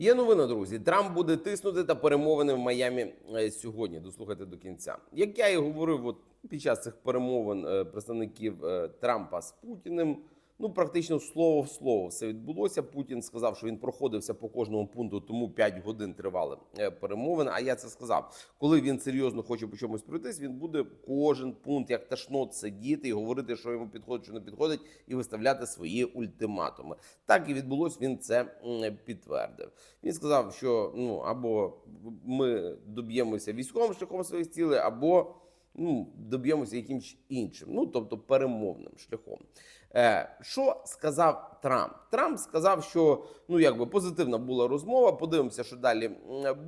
Є новина, друзі. Трамп буде тиснути та перемовини в Майамі е, сьогодні. Дослухайте до кінця. Як я і говорив, от під час цих перемовин е, представників е, Трампа з Путіним. Ну, практично слово в слово все відбулося. Путін сказав, що він проходився по кожному пункту, тому 5 годин тривали е, перемовини. А я це сказав. Коли він серйозно хоче по чомусь пройтись, він буде кожен пункт як ташнот сидіти і говорити, що йому підходить, що не підходить, і виставляти свої ультиматуми. Так і відбулось. Він це підтвердив. Він сказав, що ну або ми доб'ємося військовим шляхом своїх цілей, або ну, доб'ємося якимось іншим, ну тобто перемовним шляхом. Е, що сказав Трамп? Трамп сказав, що ну якби позитивна була розмова. Подивимося, що далі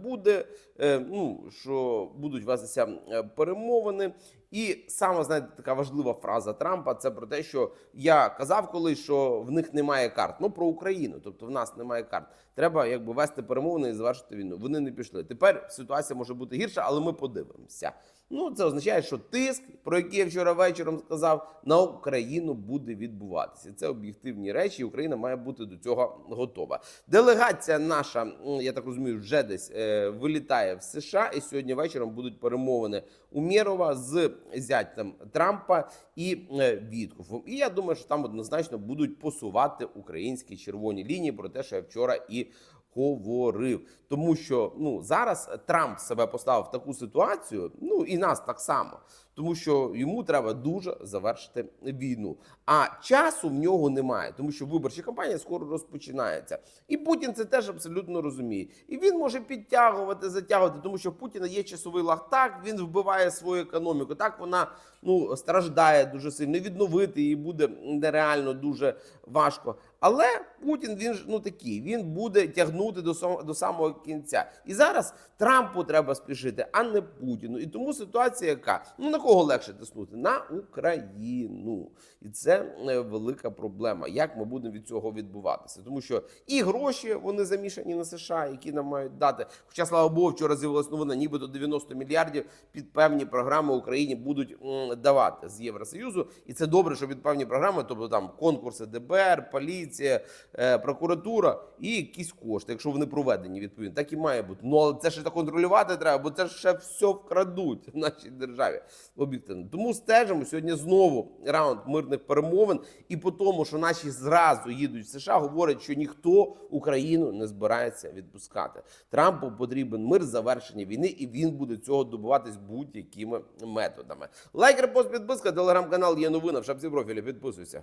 буде. Е, ну що будуть вестися е, перемовини. І саме знаєте, така важлива фраза Трампа це про те, що я казав колись, що в них немає карт. Ну про Україну, тобто в нас немає карт. Треба якби вести перемовини і завершити війну. Вони не пішли. Тепер ситуація може бути гірша, але ми подивимося. Ну це означає, що тиск, про який я вчора вечором сказав, на Україну буде відбуватися. Це об'єктивні речі. і Україна має бути до цього готова. Делегація наша, я так розумію, вже десь е, вилітає в США, і сьогодні вечором будуть перемовини Умєрова з зятем Трампа і е, Віткофом. І я думаю, що там однозначно будуть посувати українські червоні лінії про те, що я вчора і говорив. Тому що ну зараз Трамп себе поставив в таку ситуацію, ну і нас так само, тому що йому треба дуже завершити війну. А часу в нього немає, тому що виборча кампанія скоро розпочинається. І Путін це теж абсолютно розуміє. І він може підтягувати, затягувати, тому що в Путіна є часовий лаг. Так він вбиває свою економіку. Так вона ну страждає дуже сильно. Відновити її буде нереально дуже важко. Але Путін він ж ну такий, він буде тягнути до сам- до самого кінця. І зараз Трампу треба спішити, а не Путіну. І тому ситуація, яка ну на кого легше тиснути? На Україну, і це е, велика проблема. Як ми будемо від цього відбуватися? Тому що і гроші вони замішані на США, які нам мають дати. Хоча слава Богу, вчора з'явилася новина, нібито 90 мільярдів під певні програми Україні будуть давати з Євросоюзу, і це добре, що під певні програми, тобто там конкурси ДБР, поліція, е, прокуратура і якісь кошти, якщо вони проведені відповідно, так і має бути. Ну але це ще так контролювати треба, бо це ще все вкрадуть в нашій державі. Об'єктивно. Тому стежимо сьогодні знову раунд мирних перемовин, і по тому, що наші зразу їдуть в США, говорять, що ніхто Україну не збирається відпускати. Трампу потрібен мир, завершення війни, і він буде цього добуватись будь-якими методами. Лайк, репост, підписка, телеграм-канал є новина в шапці профілі. Підписуйся.